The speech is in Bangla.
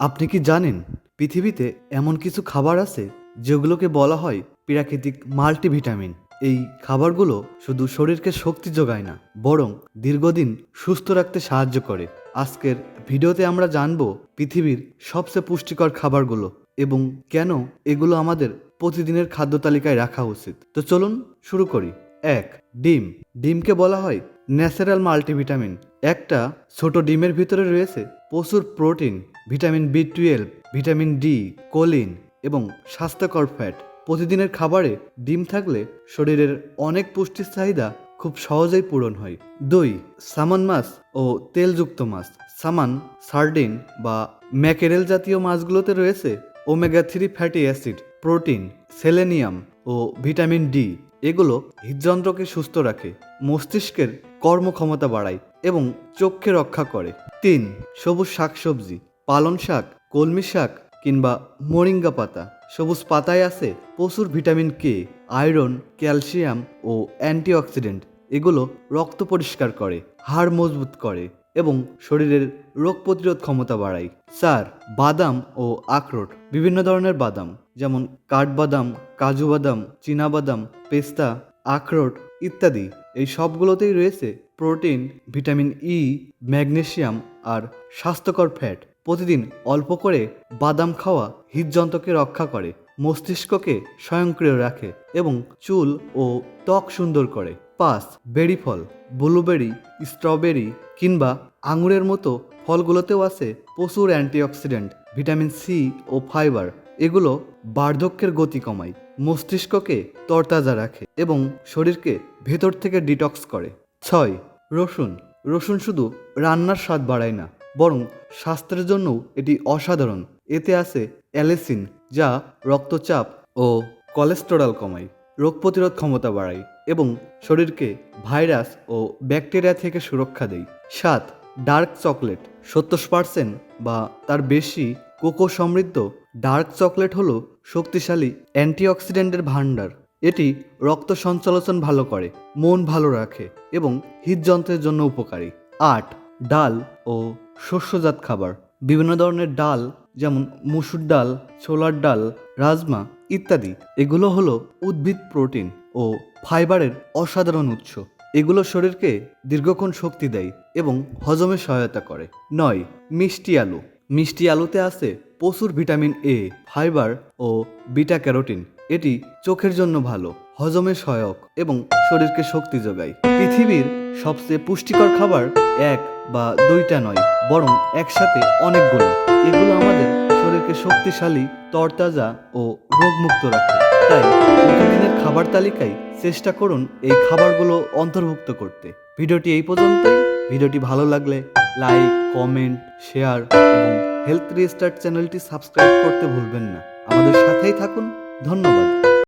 আপনি কি জানেন, পৃথিবীতে এমন কিছু খাবার আছে যেগুলোকে বলা হয় প্রাকৃতিক মাল্টিভিটামিন? এই খাবারগুলো শুধু শরীরকে শক্তি যোগায় না, বরং দীর্ঘদিন সুস্থ রাখতে সাহায্য করে। আজকের ভিডিওতে আমরা জানব পৃথিবীর সবচেয়ে পুষ্টিকর খাবারগুলো এবং কেন এগুলো আমাদের প্রতিদিনের খাদ্য তালিকায় রাখা উচিত। তো চলুন শুরু করি। এক, ডিম। ডিমকে বলা হয় ন্যাচারাল মাল্টিভিটামিন। একটা ছোট ডিমের ভিতরে রয়েছে প্রচুর protein. Vitamin B twelve vitamin D choline এবং স্বাস্থ্যকর ফ্যাট। প্রতিদিনের খাবারে ডিম থাকলে শরীরের অনেক পুষ্টির চাহিদা খুব সহজেই পূরণ হয়। দুই সামান মাছ ও তেলযুক্ত মাছ সামান সার্ডিন বা ম্যাকেরেল জাতীয় মাছগুলোতে রয়েছে omega three fatty acid, protein, selenium ও ভিটামিন ডি এগুলো হৃদযন্ত্রকে সুস্থ রাখে, মস্তিষ্কের কর্মক্ষমতা বাড়ায় এবং চোখকে রক্ষা করে। তিন, সবুজ শাকসবজি পালন শাক, কলমি শাক কিংবা মোরিঙ্গা পাতা। সবুজ পাতায় আছে প্রচুর ভিটামিন কে, আয়রন, ক্যালসিয়াম ও অ্যান্টিঅক্সিডেন্ট। এগুলো রক্ত পরিষ্কার করে, হাড় মজবুত করে এবং শরীরের রোগ প্রতিরোধ ক্ষমতা বাড়ায়। চার বাদাম ও আখরোট, বিভিন্ন ধরনের বাদাম, যেমন কাঠবাদাম কাজু বাদাম বাদাম পেস্তা, আখরোট ইত্যাদি। এই সবগুলোতেই রয়েছে প্রোটিন, ভিটামিন ই ম্যাগনেশিয়াম আর স্বাস্থ্যকর ফ্যাট। প্রতিদিন অল্প করে বাদাম খাওয়া হৃদযন্ত্রকে রক্ষা করে, মস্তিষ্ককে স্বয়ংক্রিয় রাখে এবং চুল ও ত্বক সুন্দর করে। পাঁচ, বেরি ফল, ব্লুবেরি, স্ট্রবেরি কিংবা আঙুরের মতো ফলগুলোতেও আছে প্রচুর অ্যান্টিঅক্সিডেন্ট, ভিটামিন সি ও ফাইবার। এগুলো বার্ধক্যের গতি কমায়, মস্তিষ্ককে তরতাজা রাখে এবং শরীরকে ভেতর থেকে ডিটক্স করে। ছয়, রসুন রসুন শুধু রান্নার স্বাদ বাড়ায় না বরং স্বাস্থ্যের জন্যও এটি অসাধারণ। এতে আছে অ্যালেসিন, যা রক্তচাপ ও কোলেস্টেরল কমায়, রোগ প্রতিরোধ ক্ষমতা বাড়ায় এবং শরীরকে ভাইরাস ও ব্যাকটেরিয়া থেকে সুরক্ষা দেয়। সাত, ডার্ক চকলেট, সত্তর পার্সেন্ট বা তার বেশি কোকো সমৃদ্ধ ডার্ক চকলেট হলো শক্তিশালী অ্যান্টিঅক্সিডেন্টের ভাণ্ডার। এটি রক্ত সঞ্চালন ভালো করে, মন ভালো রাখে এবং হৃদযন্ত্রের জন্য উপকারী। আট, ডাল ও শস্যজাত খাবার, বিভিন্ন ধরনের ডাল, যেমন মুসুর ডাল, ছোলার ডাল, রাজমা ইত্যাদি। এগুলো হলো উদ্ভিদ প্রোটিন ও ফাইবারের অসাধারণ উৎস। এগুলো শরীরকে দীর্ঘক্ষণ শক্তি দেয় এবং হজমে সহায়তা করে। নয়, মিষ্টি আলু। মিষ্টি আলুতে আছে প্রচুর ভিটামিন এ, ফাইবার ও বিটা ক্যারোটিন এটি চোখের জন্য ভালো, হজমে সহায়ক এবং শরীরকে শক্তি যোগায়। পৃথিবীর সবচেয়ে পুষ্টিকর খাবার এক বা দুইটা নয়, বরং একসাথে অনেকগুলো এগুলো আমাদের শরীরকে শক্তিশালী, তরতাজা ও রোগমুক্ত রাখে। তাই প্রতিদিনের খাবার তালিকায় চেষ্টা করুন এই খাবারগুলো অন্তর্ভুক্ত করতে। ভিডিওটি এই পর্যন্তই। ভিডিওটি ভালো লাগলে লাইক, কমেন্ট, শেয়ার এবং হেলথ রিস্টার্ট চ্যানেলটি সাবস্ক্রাইব করতে ভুলবেন না। আমাদের সাথেই থাকুন। ধন্যবাদ।